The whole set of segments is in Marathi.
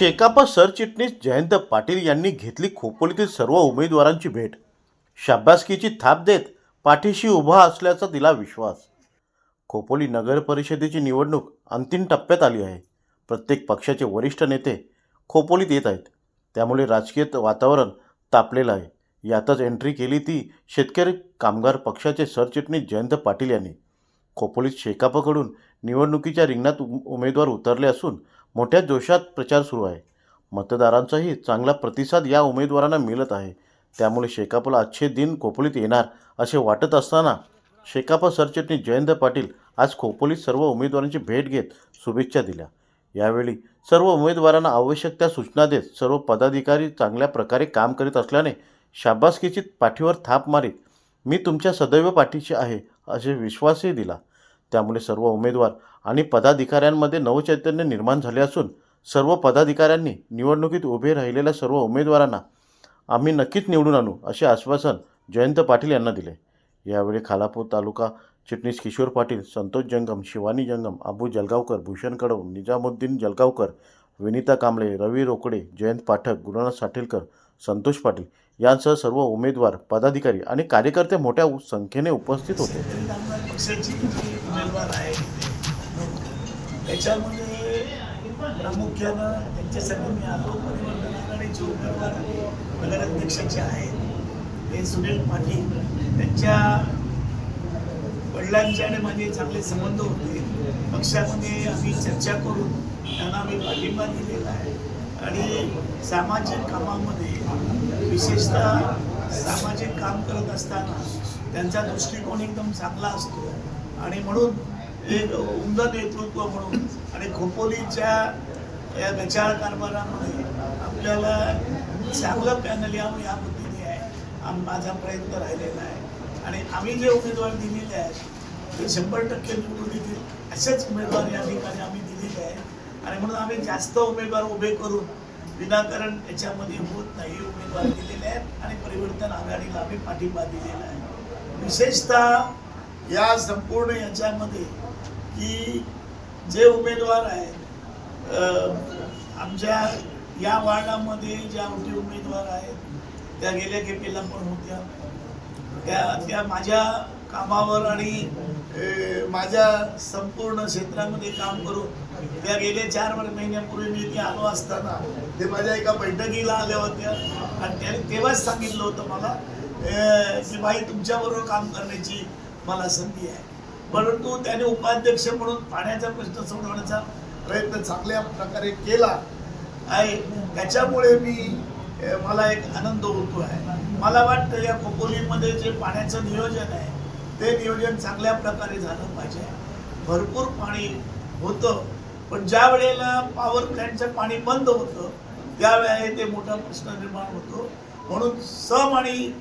शेकाप सरचिटणीस जयंत पाटील यांनी घेतली खोपोलीतील सर्व उमेदवारांची भेट. शाबासकीची थाप देत पाठीशी उभा असल्याचा दिला विश्वास. खोपोली नगर परिषदेची निवडणूक अंतिम टप्प्यात आली आहे. प्रत्येक पक्षाचे वरिष्ठ नेते खोपोलीत येत आहेत. त्यामुळे राजकीय वातावरण तापलेलं आहे. यातच एंट्री केली ती शेतकरी कामगार पक्षाचे सरचिटणीस जयंत पाटील यांनी. खोपोलीत शेकापकडून निवडणुकीच्या रिंगणात उमेदवार उतरले असून मोठ्या जोशात प्रचार सुरू आहे. मतदारांचाही चांगला प्रतिसाद या उमेदवारांना मिळत आहे. त्यामुळे शेकापला अच्छे दिन खोपोलीत येणार असे वाटत असताना शेकापा सरचिटणीस जयंत पाटील आज खोपोलीत सर्व उमेदवारांची भेट घेत शुभेच्छा दिल्या. यावेळी सर्व उमेदवारांना आवश्यक त्या सूचना देत सर्व पदाधिकारी चांगल्या प्रकारे काम करीत असल्याने शाबासकीची पाठीवर थाप मारीत मी तुमच्या सदैव पाठीशी आहे असे विश्वासही दिला. त्यामुळे सर्व उमेदवार आणि पदाधिकाऱ्यांमध्ये नवचैतन्य निर्माण झाले असून सर्व पदाधिकाऱ्यांनी निवडणुकीत उभे राहिलेल्या सर्व उमेदवारांना आम्ही नक्कीच निवडून आणू असे आश्वासन जयंत पाटील यांना दिले. यावेळी खालापूर तालुका चिटणीस किशोर पाटील संतोष जंगम शिवानी जंगम अबू जलगावकर भूषण कडव निजामुद्दीन जलगावकर विनिता कांबळे रवी रोकडे जयंत पाठक गुरुनाथ साठेलकर संतोष पाटील यांसह सर्व उमेदवार पदाधिकारी आणि कार्यकर्ते मोठ्या संख्येने उपस्थित होते. त्याच्यामध्ये प्रामुख्यानं त्यांच्यासाठी मी आलो. उमेदवार नगराध्यक्षाचे आहेत हे सुनील पाटील त्यांच्या वडिलांचे आणि माझे चांगले संबंध होते. पक्षामध्ये आम्ही चर्चा करून त्यांना आम्ही पाठिंबा दिलेला आहे. आणि सामाजिक कामामध्ये विशेषतः सामाजिक काम करत असताना त्यांचा दृष्टिकोन एकदम चांगला असतो. आणि म्हणून एक उमदा नेतृत्व म्हणून आणि खोपोलीच्या या गचाळ कारभारामध्ये आपल्याला चांगलं पॅनल यावं या पद्धतीने आहे. आम माझा प्रयत्न राहिलेला आहे. आणि आम्ही जे उमेदवार दिलेले आहेत ते शंभर टक्के निवडून येतील असेच उमेदवार या ठिकाणी आम्ही दिलेले आहेत. आणि म्हणून आम्ही जास्त उमेदवार उभे करून विनाकारण याच्यामध्ये होत नाही उमेदवार दिलेले आहेत आणि परिवर्तन आघाडीला आम्ही पाठिंबा दिलेला आहे. विशेषतः या संपूर्ण याच्यामध्ये की जे उमेदवार आहेत आमच्या या वार्डामध्ये ज्या मोठी उमेदवार आहेत त्या गेल्या खेपेला पण होत्या. त्या त्या माझ्या कामावर आणि माझ्या संपूर्ण क्षेत्रामध्ये काम करून त्या गेले चार महिन्यापूर्वी मी इथे आलो असताना ते माझ्या एका बैठकीला आल्या होत्या. आणि त्याने तेव्हाच सांगितलं होतं मला की बाई तुमच्याबरोबर काम करण्याची मला संधी आहे. परंतु त्याने उपाध्यक्ष म्हणून पाण्याचा प्रश्न सोडवण्याचा प्रयत्न चांगल्या प्रकारे केला. आहे. त्याच्यामुळे मी मला एक आनंद होतो आहे. मला वाटतं या खोपोलीमध्ये जे पाण्याचं नियोजन आहे ते नियोजन चांगल्या प्रकारे झालं पाहिजे. भरपूर पाणी होतं. पण ज्या वेळेला पॉवर प्लॅन्टचं पाणी बंद होतं त्यावेळेला ते मोठा प्रश्न निर्माण होतो. म्हणून सम आणि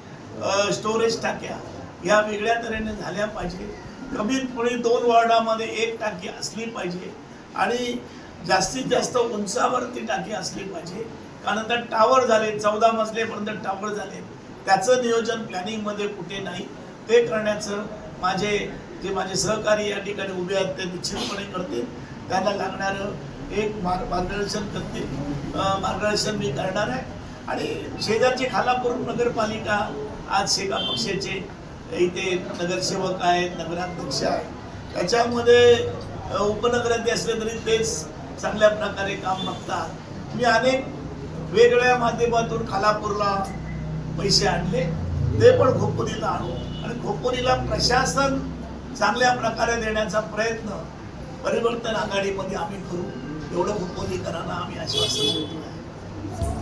स्टोरेज टाक्या या वेगळ्या तऱ्हेने झाल्या पाहिजे. कमीतपणे दोन वॉर्डामध्ये एक टाकी असली पाहिजे आणि जास्तीत जास्त उंचावर ती टाकी असली पाहिजे. कारण त्या टावर झाले चौदा मजलेपर्यंत टावर झाले. त्याचं नियोजन प्लॅनिंगमध्ये कुठे नाही. ते करण्याचं माझे जे माझे सहकारी या ठिकाणी उभे आहेत ते निश्चितपणे करतील. त्यांना लागणारं एक मार्ग मार्गदर्शन करतील. मार्गदर्शन मी करणार आहे. आणि शेजारची खालापूर नगरपालिका आज शेगा पक्षाचे इथे नगरसेवक आहेत नगराध्यक्ष आहेत. त्याच्यामध्ये अ, उपनगराध्यक्ष असले तरी तेच चांगल्या प्रकारे काम बघतात. मी अनेक वेगळ्या माध्यमातून खालापूरला पैसे आणले. ते पण खोपोलीला आणू. आणि खोपोलीला प्रशासन चांगल्या प्रकारे देण्याचा प्रयत्न परिवर्तन आघाडीमध्ये आम्ही करू. एवढं भूपोलीकरांना आम्ही आश्वासन देतो.